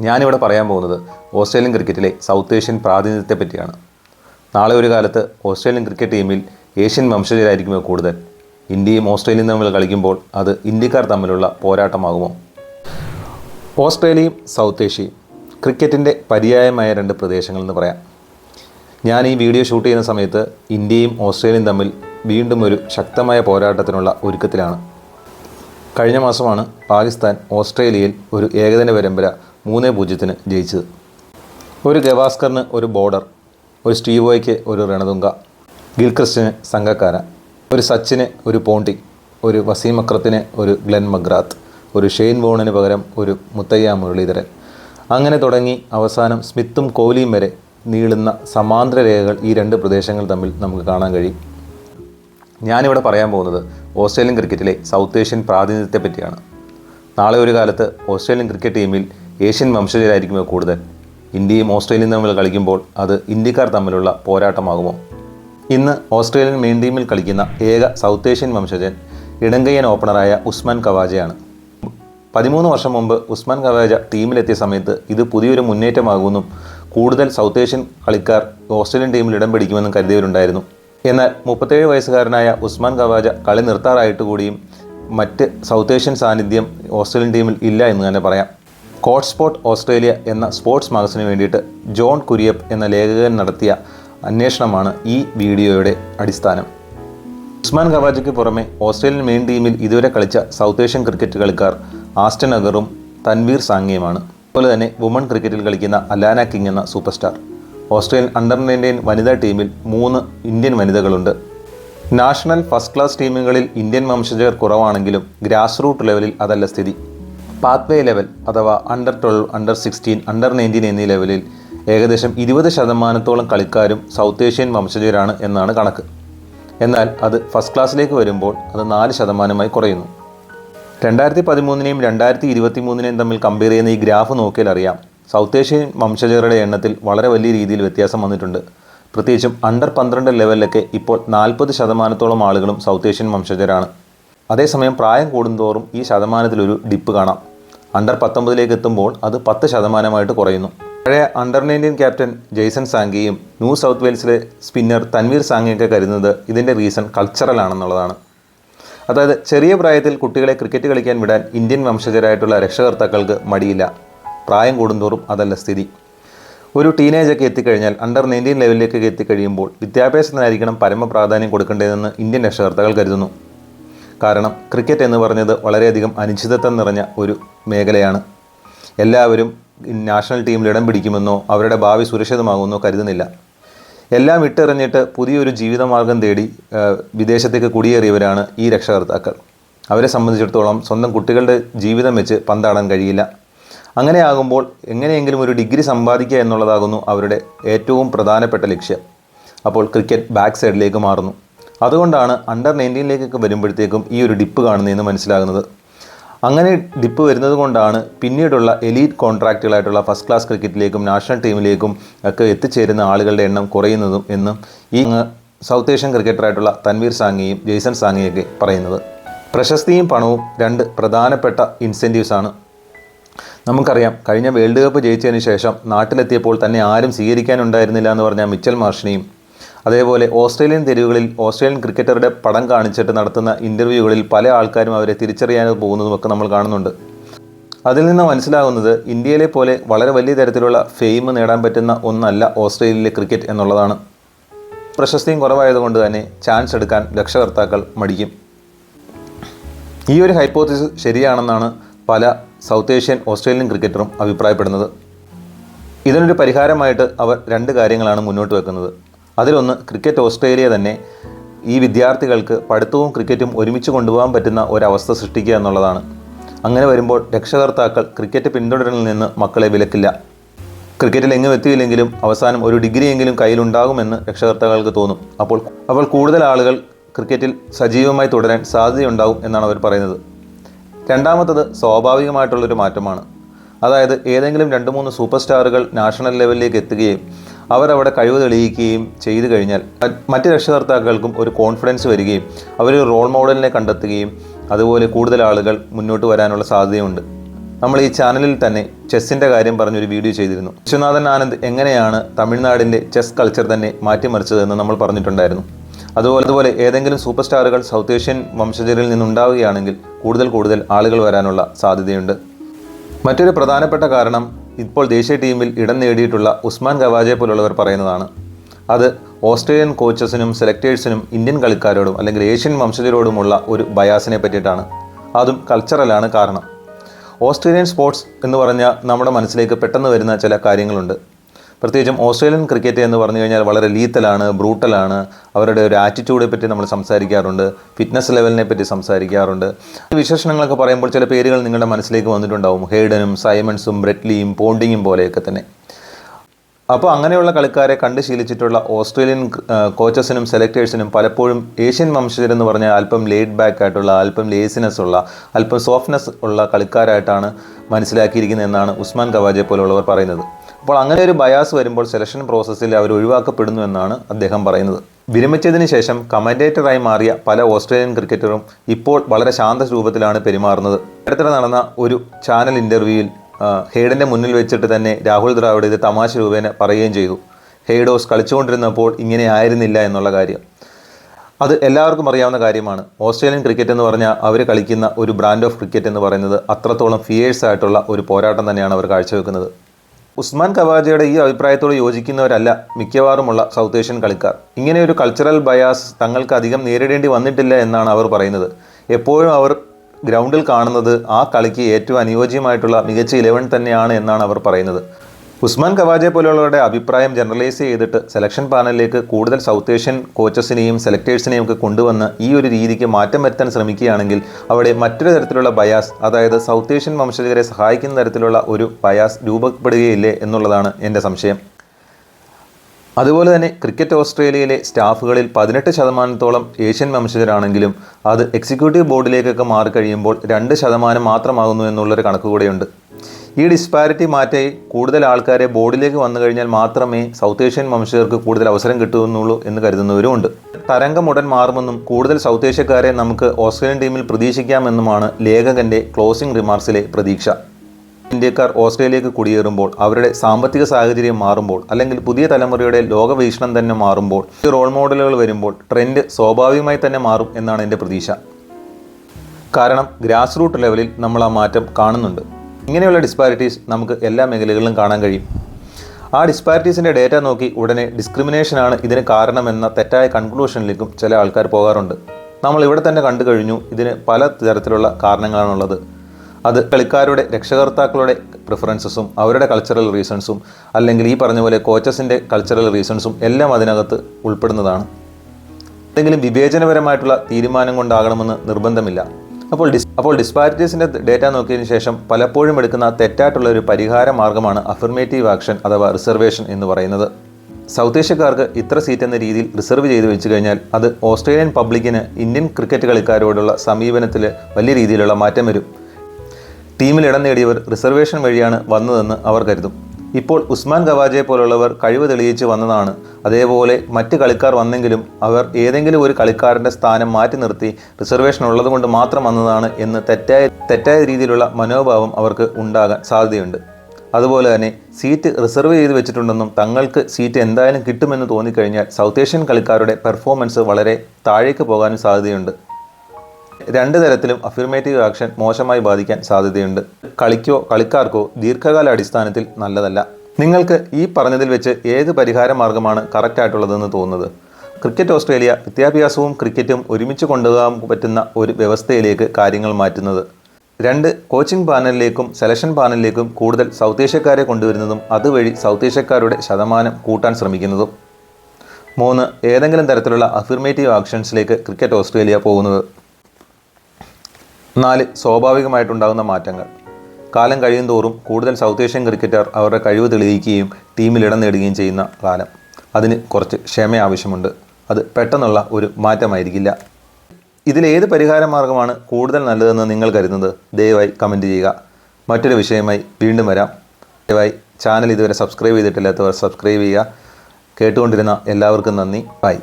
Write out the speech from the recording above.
ഞാനിവിടെ പറയാൻ പോകുന്നത് ഓസ്ട്രേലിയൻ ക്രിക്കറ്റിലെ സൗത്ത് ഏഷ്യൻ പ്രാതിനിധ്യത്തെ പറ്റിയാണ്. നാളെ ഒരു കാലത്ത് ഓസ്ട്രേലിയൻ ക്രിക്കറ്റ് ടീമിൽ ഏഷ്യൻ വംശജരായിരിക്കുമോ കൂടുതൽ? ഇന്ത്യയും ഓസ്ട്രേലിയയും തമ്മിൽ കളിക്കുമ്പോൾ അത് ഇന്ത്യക്കാർ തമ്മിലുള്ള പോരാട്ടമാകുമോ? ഓസ്ട്രേലിയയും സൗത്ത് ഏഷ്യയും ക്രിക്കറ്റിന്റെ പര്യായമായ രണ്ട് പ്രദേശങ്ങളെന്ന് പറയാം. ഞാൻ ഈ വീഡിയോ ഷൂട്ട് ചെയ്യുന്ന സമയത്ത് ഇന്ത്യയും ഓസ്ട്രേലിയയും തമ്മിൽ വീണ്ടും ഒരു ശക്തമായ പോരാട്ടത്തിനുള്ള ഒരുക്കത്തിലാണ്. കഴിഞ്ഞ മാസമാണ് പാകിസ്ഥാൻ ഓസ്ട്രേലിയയിൽ ഒരു ഏകദിന പരമ്പര മൂന്ന് പൂജ്യത്തിന് ജയിച്ചത്. ഒരു ഗവാസ്കറിന് ഒരു ബോർഡർ ഒരു സ്റ്റീവോയ്ക്ക് ഒരു രണതുങ്ക ഗിൽക്രിസ്റ്റിന് സംഘക്കാര ഒരു സച്ചിന് ഒരു പോണ്ടി ഒരു വസീം അക്രത്തിന് ഒരു ഗ്ലെൻ മഗ്രാത്ത് ഒരു ഷെയ്ൻ ബോണിന് പകരം ഒരു മുത്തയ്യ മുരളീധരൻ. അങ്ങനെ തുടങ്ങി അവസാനം സ്മിത്തും കോഹ്ലിയും വരെ നീളുന്ന സമാന്തര രേഖകൾ ഈ രണ്ട് പ്രദേശങ്ങൾ തമ്മിൽ നമുക്ക് കാണാൻ കഴിയും. ഞാനിവിടെ പറയാൻ പോകുന്നത് ഓസ്ട്രേലിയൻ ക്രിക്കറ്റിലെ സൗത്ത് ഏഷ്യൻ പ്രാതിനിധ്യത്തെ പറ്റിയാണ് നാളെ ഒരു കാലത്ത് ഓസ്ട്രേലിയൻ ക്രിക്കറ്റ് ടീമിൽ ഏഷ്യൻ വംശജരായിരിക്കുമോ കൂടുതൽ? ഇന്ത്യയും ഓസ്ട്രേലിയയും തമ്മിൽ കളിക്കുമ്പോൾ അത് ഇന്ത്യക്കാർ തമ്മിലുള്ള പോരാട്ടമാകുമോ? ഇന്ന് ഓസ്ട്രേലിയൻ മെയിൻ ടീമിൽ കളിക്കുന്ന ഏക സൗത്ത് ഏഷ്യൻ വംശജൻ ഇടങ്കയ്യൻ ഓപ്പണറായ ഉസ്മാൻ കവാജയാണ്. പതിമൂന്ന് വർഷം മുമ്പ് ഉസ്മാൻ കവാജ ടീമിലെത്തിയ സമയത്ത് ഇത് പുതിയൊരു മുന്നേറ്റമാകുമെന്നും കൂടുതൽ സൗത്ത് ഏഷ്യൻ കളിക്കാർ ഓസ്ട്രേലിയൻ ടീമിൽ ഇടം പിടിക്കുമെന്നും കരുതിയവരുണ്ടായിരുന്നു. എന്നാൽ മുപ്പത്തേഴ് വയസ്സുകാരനായ ഉസ്മാൻ കവാജ കളി നിർത്താറായിട്ട് കൂടിയും മറ്റ് സൗത്ത് ഏഷ്യൻ സാന്നിധ്യം ഓസ്ട്രേലിയൻ ടീമിൽ ഇല്ല എന്ന് തന്നെ പറയാം. കോട്ട് സ്പോട്ട് ഓസ്ട്രേലിയ എന്ന സ്പോർട്സ് മാഗസിന് വേണ്ടിയിട്ട് ജോൺ കുര്യപ്പ് എന്ന ലേഖകൻ നടത്തിയ അന്വേഷണമാണ് ഈ വീഡിയോയുടെ അടിസ്ഥാനം. ഉസ്മാൻ ഖവാജയ്ക്ക് പുറമെ ഓസ്ട്രേലിയൻ മെയിൻ ടീമിൽ ഇതുവരെ കളിച്ച സൗത്ത് ഏഷ്യൻ ക്രിക്കറ്റ് കളിക്കാർ ആസ്റ്റൻ അഗറും തൻവീർ സാങ്ങിയുമാണ് അതുപോലെ തന്നെ വുമൺ ക്രിക്കറ്റിൽ കളിക്കുന്ന അലാന കിങ് എന്ന super star Australian under nineteen വനിതാ ടീമിൽ മൂന്ന് ഇന്ത്യൻ വനിതകളുണ്ട്. നാഷണൽ ഫസ്റ്റ് ക്ലാസ് ടീമുകളിൽ ഇന്ത്യൻ വംശജർ കുറവാണെങ്കിലും ഗ്രാസ് റൂട്ട് ലെവലിൽ അതല്ല സ്ഥിതി. പാത്വേ ലെവൽ അഥവാ under twelve under sixteen under nineteen എന്നീ ലെവലിൽ ഏകദേശം ഇരുപത് ശതമാനത്തോളം കളിക്കാരും സൗത്ത് ഏഷ്യൻ വംശജരാണ് എന്നാണ് കണക്ക്. എന്നാൽ അത് ഫസ്റ്റ് ക്ലാസ്സിലേക്ക് വരുമ്പോൾ അത് നാല് ശതമാനമായി കുറയുന്നു. രണ്ടായിരത്തി പതിമൂന്നിനെയും രണ്ടായിരത്തി ഇരുപത്തി മൂന്നിനെയും തമ്മിൽ കമ്പയർ ചെയ്യുന്ന ഈ ഗ്രാഫ് നോക്കിയാൽ അറിയാം. സൗത്ത് ഏഷ്യൻ വംശജരുടെ എണ്ണത്തിൽ വളരെ വലിയ രീതിയിൽ വ്യത്യാസം വന്നിട്ടുണ്ട്. പ്രത്യേകിച്ചും അണ്ടർ പന്ത്രണ്ട് ലെവലിലൊക്കെ ഇപ്പോൾ നാൽപ്പത് ശതമാനത്തോളം ആളുകളും സൗത്ത് ഏഷ്യൻ വംശജരാണ്. അതേസമയം പ്രായം കൂടുന്തോറും ഈ ശതമാനത്തിലൊരു ഡിപ്പ് കാണാം. അണ്ടർ പത്തൊമ്പതിലേക്ക് എത്തുമ്പോൾ അത് പത്ത് ശതമാനമായിട്ട് കുറയുന്നു. പഴയ അണ്ടർ നയന്റീൻ ക്യാപ്റ്റൻ ജെയ്സൺ സാങ്കിയും ന്യൂ സൗത്ത് വെയിൽസിലെ സ്പിന്നർ തൻവീർ സാങ്കിയൊക്കെ കരുതുന്നത് ഇതിന്റെ റീസൺ കൾച്ചറൽ ആണെന്നുള്ളതാണ്. അതായത് ചെറിയ പ്രായത്തിൽ കുട്ടികളെ ക്രിക്കറ്റ് കളിക്കാൻ വിടാൻ ഇന്ത്യൻ വംശജരായിട്ടുള്ള രക്ഷകർത്താക്കൾക്ക് മടിയില്ല. പ്രായം കൂടുന്തോറും അതല്ല സ്ഥിതി. ഒരു ടീനേജൊക്കെ എത്തിക്കഴിഞ്ഞാൽ അണ്ടർ നയന്റീൻ ലെവലിലേക്കൊക്കെ എത്തിക്കഴിയുമ്പോൾ വിദ്യാഭ്യാസത്തിനായിരിക്കണം പരമപ്രാധാന്യം കൊടുക്കേണ്ടതെന്ന് ഇന്ത്യൻ രക്ഷകർത്താക്കൾ കരുതുന്നു. കാരണം ക്രിക്കറ്റ് എന്ന് പറഞ്ഞത് വളരെയധികം അനിശ്ചിതത്വം നിറഞ്ഞ ഒരു മേഖലയാണ്. എല്ലാവരും നാഷണൽ ടീമിൽ ഇടം പിടിക്കുമെന്നോ അവരുടെ ഭാവി സുരക്ഷിതമാകുമെന്നോ കരുതുന്നില്ല. എല്ലാം ഇട്ടെറിഞ്ഞിട്ട് പുതിയൊരു ജീവിതമാർഗം തേടി വിദേശത്തേക്ക് കുടിയേറിയവരാണ് ഈ രക്ഷകർത്താക്കൾ. അവരെ സംബന്ധിച്ചിടത്തോളം സ്വന്തം കുട്ടികളുടെ ജീവിതം വെച്ച് പന്താടാൻ കഴിയില്ല. അങ്ങനെയാകുമ്പോൾ എങ്ങനെയെങ്കിലും ഒരു ഡിഗ്രി സമ്പാദിക്കുക എന്നുള്ളതാകുന്നു അവരുടെ ഏറ്റവും പ്രധാനപ്പെട്ട ലക്ഷ്യം. അപ്പോൾ ക്രിക്കറ്റ് ബാക്ക് സൈഡിലേക്ക് മാറുന്നു. അതുകൊണ്ടാണ് അണ്ടർ നയന്റീനിലേക്കൊക്കെ വരുമ്പോഴത്തേക്കും ഈ ഒരു ഡിപ്പ് കാണുന്നതെന്ന് മനസ്സിലാകുന്നത്. അങ്ങനെ ഡിപ്പ് വരുന്നത് കൊണ്ടാണ് പിന്നീടുള്ള എലീറ്റ് കോൺട്രാക്റ്റുകളായിട്ടുള്ള ഫസ്റ്റ് ക്ലാസ് ക്രിക്കറ്റിലേക്കും നാഷണൽ ടീമിലേക്കും ഒക്കെ എത്തിച്ചേരുന്ന ആളുകളുടെ എണ്ണം കുറയുന്നതും എന്നും ഈ സൗത്ത് ഏഷ്യൻ ക്രിക്കറ്ററായിട്ടുള്ള തൻവീർ സാങ്ങിയും ജെയ്സൺ സാങ്ങിയൊക്കെ പറയുന്നത്. പ്രശസ്തിയും പണവും രണ്ട് പ്രധാനപ്പെട്ട ഇൻസെന്റീവ്സ് ആണ്. നമുക്കറിയാം കഴിഞ്ഞ വേൾഡ് കപ്പ് ജയിച്ചതിന് ശേഷം നാട്ടിലെത്തിയപ്പോൾ തന്നെ ആരും സ്വീകരിക്കാനുണ്ടായിരുന്നില്ല എന്ന് പറഞ്ഞ മിച്ചൽ മാർഷിനെയും അതേപോലെ ഓസ്ട്രേലിയൻ തെരുവുകളിൽ ഓസ്ട്രേലിയൻ ക്രിക്കറ്ററുടെ പടം കാണിച്ചിട്ട് നടത്തുന്ന ഇന്റർവ്യൂകളിൽ പല ആൾക്കാരും അവരെ തിരിച്ചറിയാതെ പോകുന്നതുമൊക്കെ നമ്മൾ കാണുന്നുണ്ട്. അതിൽ നിന്ന് മനസ്സിലാകുന്നത് ഇന്ത്യയിലെ പോലെ വളരെ വലിയ തരത്തിലുള്ള ഫെയിം നേടാൻ പറ്റുന്ന ഒന്നല്ല ഓസ്ട്രേലിയയിലെ ക്രിക്കറ്റ് എന്നുള്ളതാണ്. പ്രശസ്തിയും കുറവായതുകൊണ്ട് തന്നെ ചാൻസ് എടുക്കാൻ രക്ഷകർത്താക്കൾ മടിക്കും. ഈ ഒരു ഹൈപ്പോത്തിസ് ശരിയാണെന്നാണ് പല സൗത്ത് ഏഷ്യൻ ഓസ്ട്രേലിയൻ ക്രിക്കറ്ററും അഭിപ്രായപ്പെടുന്നത്. ഇതിനൊരു പരിഹാരമായിട്ട് അവർ രണ്ട് കാര്യങ്ങളാണ് മുന്നോട്ട് വെക്കുന്നത്. അതിലൊന്ന് ക്രിക്കറ്റ് ഓസ്ട്രേലിയ തന്നെ ഈ വിദ്യാർത്ഥികൾക്ക് പഠിത്തവും ക്രിക്കറ്റും ഒരുമിച്ച് കൊണ്ടുപോകാൻ പറ്റുന്ന ഒരവസ്ഥ സൃഷ്ടിക്കുക എന്നുള്ളതാണ്. അങ്ങനെ വരുമ്പോൾ രക്ഷകർത്താക്കൾ ക്രിക്കറ്റ് പിന്തുടരലിൽ നിന്ന് മക്കളെ വിലക്കില്ല. ക്രിക്കറ്റിൽ എങ്ങും എത്തിയില്ലെങ്കിലും അവസാനം ഒരു ഡിഗ്രിയെങ്കിലും കയ്യിലുണ്ടാകുമെന്ന് രക്ഷകർത്താക്കൾക്ക് തോന്നും. അപ്പോൾ അപ്പോൾ കൂടുതൽ ആളുകൾ ക്രിക്കറ്റിൽ സജീവമായി തുടരാൻ സാധ്യതയുണ്ടാകും എന്നാണ് അവർ പറയുന്നത്. രണ്ടാമത്തത് സ്വാഭാവികമായിട്ടുള്ളൊരു മാറ്റമാണ്. അതായത് ഏതെങ്കിലും രണ്ട് മൂന്ന് സൂപ്പർ സ്റ്റാറുകൾ നാഷണൽ ലെവലിലേക്ക് എത്തുകയും അവരവിടെ കഴിവ് തെളിയിക്കുകയും ചെയ്തു കഴിഞ്ഞാൽ മറ്റ് രക്ഷകർത്താക്കൾക്കും ഒരു കോൺഫിഡൻസ് വരികയും അവർ റോൾ മോഡലിനെ കണ്ടെത്തുകയും അതുപോലെ കൂടുതൽ ആളുകൾ മുന്നോട്ട് വരാനുള്ള സാധ്യതയുണ്ട്. നമ്മൾ ഈ ചാനലിൽ തന്നെ ചെസ്സിന്റെ കാര്യം പറഞ്ഞൊരു വീഡിയോ ചെയ്തിരുന്നു. വിശ്വനാഥൻ ആനന്ദ് എങ്ങനെയാണ് തമിഴ്നാടിന്റെ ചെസ് കൾച്ചർ തന്നെ മാറ്റിമറിച്ചതെന്ന് നമ്മൾ പറഞ്ഞിട്ടുണ്ടായിരുന്നു. അതുപോലെ അതുപോലെ ഏതെങ്കിലും സൂപ്പർ സ്റ്റാറുകൾ സൗത്ത് ഏഷ്യൻ വംശജരിൽ നിന്നുണ്ടാവുകയാണെങ്കിൽ കൂടുതൽ കൂടുതൽ ആളുകൾ വരാനുള്ള സാധ്യതയുണ്ട്. മറ്റൊരു പ്രധാനപ്പെട്ട കാരണം ഇപ്പോൾ ദേശീയ ടീമിൽ ഇടം നേടിയിട്ടുള്ള ഉസ്മാൻ ഗവാജെ പോലുള്ളവർ പറയുന്നതാണ്. അത് ഓസ്ട്രേലിയൻ കോച്ചസിനും സെലക്ടേഴ്സിനും ഇന്ത്യൻ കളിക്കാരോടും അല്ലെങ്കിൽ ഏഷ്യൻ വംശജരോടുമുള്ള ഒരു ബയാസിനെ പറ്റിയിട്ടാണ്. അതും കൾച്ചറലാണ് കാരണം. ഓസ്ട്രേലിയൻ സ്പോർട്സ് എന്ന് പറഞ്ഞാൽ നമ്മുടെ മനസ്സിലേക്ക് പെട്ടെന്ന് വരുന്ന ചില കാര്യങ്ങളുണ്ട്. പ്രത്യേകിച്ചും ഓസ്ട്രേലിയൻ ക്രിക്കറ്റ് എന്ന് പറഞ്ഞു കഴിഞ്ഞാൽ വളരെ ലീത്തലാണ് ബ്രൂട്ടലാണ് അവരുടെ ഒരു ആറ്റിറ്റ്യൂഡെ പറ്റി നമ്മൾ സംസാരിക്കാറുണ്ട് ഫിറ്റ്നസ് ലെവലിനെ പറ്റി സംസാരിക്കാറുണ്ട്. വിശേഷണങ്ങളൊക്കെ പറയുമ്പോൾ ചില പേരുകൾ നിങ്ങളുടെ മനസ്സിലേക്ക് വന്നിട്ടുണ്ടാവും. ഹെയ്ഡനും സൈമൺസും ബ്രെറ്റ്ലിയും പോണ്ടിങ്ങും പോലെയൊക്കെ തന്നെ. അപ്പോൾ അങ്ങനെയുള്ള കളിക്കാരെ കണ്ട് ശീലിച്ചിട്ടുള്ള ഓസ്ട്രേലിയൻ കോച്ചസിനും സെലക്ടേഴ്സിനും പലപ്പോഴും ഏഷ്യൻ വംശജരെന്ന് പറഞ്ഞാൽ അല്പം ലേഡ് ബാക്ക് ആയിട്ടുള്ള അല്പം ലേസിനെസ് ഉള്ള അല്പം സോഫ്റ്റ്നെസ് ഉള്ള കളിക്കാരായിട്ടാണ് മനസ്സിലാക്കിയിരിക്കുന്നത് എന്നാണ് ഉസ്മാൻ കവാജെ പോലുള്ളവർ പറയുന്നത്. അപ്പോൾ അങ്ങനെ ഒരു ബയാസ് വരുമ്പോൾ സെലക്ഷൻ പ്രോസസ്സിൽ അവർ ഒഴിവാക്കപ്പെടുന്നു എന്നാണ് അദ്ദേഹം പറയുന്നത്. വിരമിച്ചതിന് ശേഷം കമന്റേറ്ററായി മാറിയ പല ഓസ്ട്രേലിയൻ ക്രിക്കറ്ററും ഇപ്പോൾ വളരെ ശാന്ത രൂപത്തിലാണ് പെരുമാറുന്നത്. അടുത്തിടെ നടന്ന ഒരു ചാനൽ ഇന്റർവ്യൂവിൽ ഹെയ്ഡന്റെ മുന്നിൽ വെച്ചിട്ട് തന്നെ രാഹുൽ ദ്രാവിഡ് ഇത് തമാശ രൂപേണ പറയുകയും ചെയ്തു. ഹെയ്ഡോസ് കളിച്ചുകൊണ്ടിരുന്നപ്പോൾ ഇങ്ങനെ ആയിരുന്നില്ല എന്നുള്ള കാര്യം. അത് എല്ലാവർക്കും അറിയാവുന്ന കാര്യമാണ്. ഓസ്ട്രേലിയൻ ക്രിക്കറ്റ് എന്ന് പറഞ്ഞാൽ അവർ കളിക്കുന്ന ഒരു ബ്രാൻഡ് ഓഫ് ക്രിക്കറ്റ് എന്ന് പറയുന്നത് അത്രത്തോളം ഫിയേഴ്സ് ആയിട്ടുള്ള ഒരു പോരാട്ടം തന്നെയാണ് അവർ കാഴ്ചവെക്കുന്നത്. ഉസ്മാൻ കവാജയുടെ ഈ അഭിപ്രായത്തോട് യോജിക്കുന്നവരല്ല മിക്കവാറുമുള്ള സൗത്ത് ഏഷ്യൻ കളിക്കാർ. ഇങ്ങനെ ഒരു കൾച്ചറൽ ബയാസ് തങ്ങൾക്ക് അധികം നേരിടേണ്ടി വന്നിട്ടില്ല എന്നാണ് അവർ പറയുന്നത്. എപ്പോഴും അവർ ഗ്രൗണ്ടിൽ കാണുന്നത് ആ കളിക്ക് ഏറ്റവും അനുയോജ്യമായിട്ടുള്ള മികച്ച ഇലവൻ തന്നെയാണ് എന്നാണ് അവർ പറയുന്നത്. ഉസ്മാൻ കവാജെ പോലുള്ളവരുടെ അഭിപ്രായം ജനറലൈസ് ചെയ്തിട്ട് സെലക്ഷൻ പാനലിലേക്ക് കൂടുതൽ സൗത്ത് ഏഷ്യൻ കോച്ചസിനെയും സെലക്ടേഴ്സിനെയും ഒക്കെ കൊണ്ടുവന്ന് ഈ ഒരു രീതിക്ക് മാറ്റം വരുത്താൻ ശ്രമിക്കുകയാണെങ്കിൽ അവിടെ മറ്റൊരു തരത്തിലുള്ള ബയാസ് അതായത് സൗത്ത് ഏഷ്യൻ വംശജരെ സഹായിക്കുന്ന തരത്തിലുള്ള ഒരു ബയാസ് രൂപപ്പെടുകയില്ലേ എന്നുള്ളതാണ് എന്റെ സംശയം. അതുപോലെ തന്നെ ക്രിക്കറ്റ് ഓസ്ട്രേലിയയിലെ സ്റ്റാഫുകളിൽ പതിനെട്ട് ശതമാനത്തോളം ഏഷ്യൻ വംശജരാണെങ്കിലും അത് എക്സിക്യൂട്ടീവ് ബോർഡിലേക്കൊക്കെ മാറിക്കഴിയുമ്പോൾ രണ്ട് ശതമാനം മാത്രമാകുന്നു എന്നുള്ളൊരു കണക്ക് കൂടെയുണ്ട്. ഈ ഡിസ്പാരിറ്റി മാറ്റി കൂടുതൽ ആൾക്കാരെ ബോർഡിലേക്ക് വന്നു കഴിഞ്ഞാൽ മാത്രമേ സൗത്ത് ഏഷ്യൻ വംശജർക്ക് കൂടുതൽ അവസരം കിട്ടുന്നുള്ളൂ എന്ന് കരുതുന്നവരുമുണ്ട് തരംഗം ഉടൻ മാറുമെന്നും കൂടുതൽ സൗത്ത് ഏഷ്യക്കാരെ നമുക്ക് ഓസ്ട്രേലിയൻ ടീമിൽ പ്രതീക്ഷിക്കാമെന്നുമാണ് ലേഖകന്റെ ക്ലോസിംഗ് റിമാർക്സിലെ പ്രതീക്ഷ. ഇന്ത്യക്കാർ ഓസ്ട്രേലിയക്ക് കുടിയേറുമ്പോൾ അവരുടെ സാമ്പത്തിക സാഹചര്യം മാറുമ്പോൾ അല്ലെങ്കിൽ പുതിയ തലമുറയുടെ ലോകവീക്ഷണം തന്നെ മാറുമ്പോൾ റോൾ മോഡലുകൾ വരുമ്പോൾ ട്രെൻഡ് സ്വാഭാവികമായി തന്നെ മാറും എന്നാണ് എന്റെ പ്രതീക്ഷ. കാരണം ഗ്രാസ് റൂട്ട് ലെവലിൽ നമ്മൾ ആ മാറ്റം കാണുന്നുണ്ട്. ഇങ്ങനെയുള്ള ഡിസ്പാരിറ്റീസ് നമുക്ക് എല്ലാ മേഖലകളിലും കാണാൻ കഴിയും. ആ ഡിസ്പാരിറ്റീസിന്റെ ഡേറ്റ നോക്കി ഉടനെ ഡിസ്ക്രിമിനേഷനാണ് ഇതിന് കാരണമെന്ന തെറ്റായ കൺക്ലൂഷനിലേക്കും ചില ആൾക്കാർ പോകാറുണ്ട്. നമ്മൾ ഇവിടെ തന്നെ കണ്ടു കഴിഞ്ഞു ഇതിന് പല തരത്തിലുള്ള കാരണങ്ങളാണുള്ളത്. അത് കളിക്കാരുടെ രക്ഷകർത്താക്കളുടെ പ്രിഫറൻസസും അവരുടെ കൾച്ചറൽ റീസൺസും അല്ലെങ്കിൽ ഈ പറഞ്ഞ പോലെ കോച്ചസിന്റെ കൾച്ചറൽ റീസൺസും എല്ലാം അതിനകത്ത് ഉൾപ്പെടുന്നതാണ്. എന്തെങ്കിലും വിവേചനപരമായിട്ടുള്ള തീരുമാനം കൊണ്ടാകണമെന്ന് നിർബന്ധമില്ല. അപ്പോൾ ഡിസ് അപ്പോൾ ഡിസ്പാരിറ്റീസിന്റെ ഡേറ്റ നോക്കിയതിന് ശേഷം പലപ്പോഴും എടുക്കുന്ന തെറ്റായിട്ടുള്ള ഒരു പരിഹാര മാർഗമാണ് അഫർമേറ്റീവ് ആക്ഷൻ അഥവാ റിസർവേഷൻ എന്ന് പറയുന്നത്. സൗത്ത് ഏഷ്യക്കാർക്ക് ഇത്ര സീറ്റ് എന്ന രീതിയിൽ റിസർവ് ചെയ്ത് വെച്ച് കഴിഞ്ഞാൽ അത് ഓസ്ട്രേലിയൻ പബ്ലിക്കിന് ഇന്ത്യൻ ക്രിക്കറ്റ് കളിക്കാരോടുള്ള സമീപനത്തിൽ വലിയ രീതിയിലുള്ള മാറ്റം വരും. ടീമിൽ ഇടം നേടിയവർ റിസർവേഷൻ വഴിയാണ് വന്നതെന്ന് അവർ കരുതും. ഇപ്പോൾ ഉസ്മാൻ ഖവാജയെ പോലുള്ളവർ കഴിവ് തെളിയിച്ച് വന്നതാണ്. അതേപോലെ മറ്റ് കളിക്കാർ വന്നെങ്കിലും അവർ ഏതെങ്കിലും ഒരു കളിക്കാരന്റെ സ്ഥാനം മാറ്റി നിർത്തി റിസർവേഷൻ ഉള്ളതുകൊണ്ട് മാത്രം വന്നതാണ് എന്ന് തെറ്റായ തെറ്റായ രീതിയിലുള്ള മനോഭാവം അവർക്ക് ഉണ്ടാകാൻ സാധ്യതയുണ്ട്. അതുപോലെ തന്നെ സീറ്റ് റിസർവ് ചെയ്ത് വെച്ചിട്ടുണ്ടെന്നും തങ്ങൾക്ക് സീറ്റ് എന്തായാലും കിട്ടുമെന്ന് തോന്നിക്കഴിഞ്ഞാൽ സൗത്ത് ഏഷ്യൻ കളിക്കാരുടെ പെർഫോമൻസ് വളരെ താഴേക്ക് പോകാനും സാധ്യതയുണ്ട്. രണ്ട് തരത്തിലും അഫിർമേറ്റീവ് ആക്ഷൻ മോശമായി ബാധിക്കാൻ സാധ്യതയുണ്ട്. കളിക്കോ കളിക്കാർക്കോ ദീർഘകാല അടിസ്ഥാനത്തിൽ നല്ലതല്ല. നിങ്ങൾക്ക് ഈ പറഞ്ഞതിൽ വെച്ച് ഏത് പരിഹാര മാർഗമാണ് കറക്റ്റായിട്ടുള്ളതെന്ന് തോന്നുന്നത്? ക്രിക്കറ്റ് ഓസ്ട്രേലിയ വിദ്യാഭ്യാസവും ക്രിക്കറ്റും ഒരുമിച്ച് കൊണ്ടുപോകാൻ പറ്റുന്ന ഒരു വ്യവസ്ഥയിലേക്ക് കാര്യങ്ങൾ മാറ്റുന്നത്. രണ്ട് കോച്ചിംഗ് പാനലിലേക്കും സെലക്ഷൻ പാനലിലേക്കും കൂടുതൽ സൗത്ത് ഏഷ്യക്കാരെ കൊണ്ടുവരുന്നതും അതുവഴി സൗത്ത് ഏഷ്യക്കാരുടെ ശതമാനം കൂട്ടാൻ ശ്രമിക്കുന്നതും. മൂന്ന് ഏതെങ്കിലും തരത്തിലുള്ള അഫിർമേറ്റീവ് ആക്ഷൻസിലേക്ക് ക്രിക്കറ്റ് ഓസ്ട്രേലിയ പോകുന്നത്? നാല് സ്വാഭാവികമായിട്ടുണ്ടാകുന്ന മാറ്റങ്ങൾ. കാലം കഴിയും തോറും കൂടുതൽ സൗത്ത് ഏഷ്യൻ ക്രിക്കറ്റർ അവരുടെ കഴിവ് തെളിയിക്കുകയും ടീമിൽ ഇടം നേടുകയും ചെയ്യുന്ന കാലം. അതിന് കുറച്ച് ക്ഷമ ആവശ്യമുണ്ട്. അത് പെട്ടെന്നുള്ള ഒരു മാറ്റമായിരിക്കില്ല. ഇതിലേത് പരിഹാര മാർഗമാണ് കൂടുതൽ നല്ലതെന്ന് നിങ്ങൾ കരുതുന്നത്? ദയവായി കമന്റ് ചെയ്യുക. മറ്റൊരു വിഷയമായി വീണ്ടും വരാം. ദയവായി ചാനൽ ഇതുവരെ സബ്സ്ക്രൈബ് ചെയ്തിട്ടില്ലാത്തവർ സബ്സ്ക്രൈബ് ചെയ്യുക. കേട്ടുകൊണ്ടിരുന്ന എല്ലാവർക്കും നന്ദി. ബൈ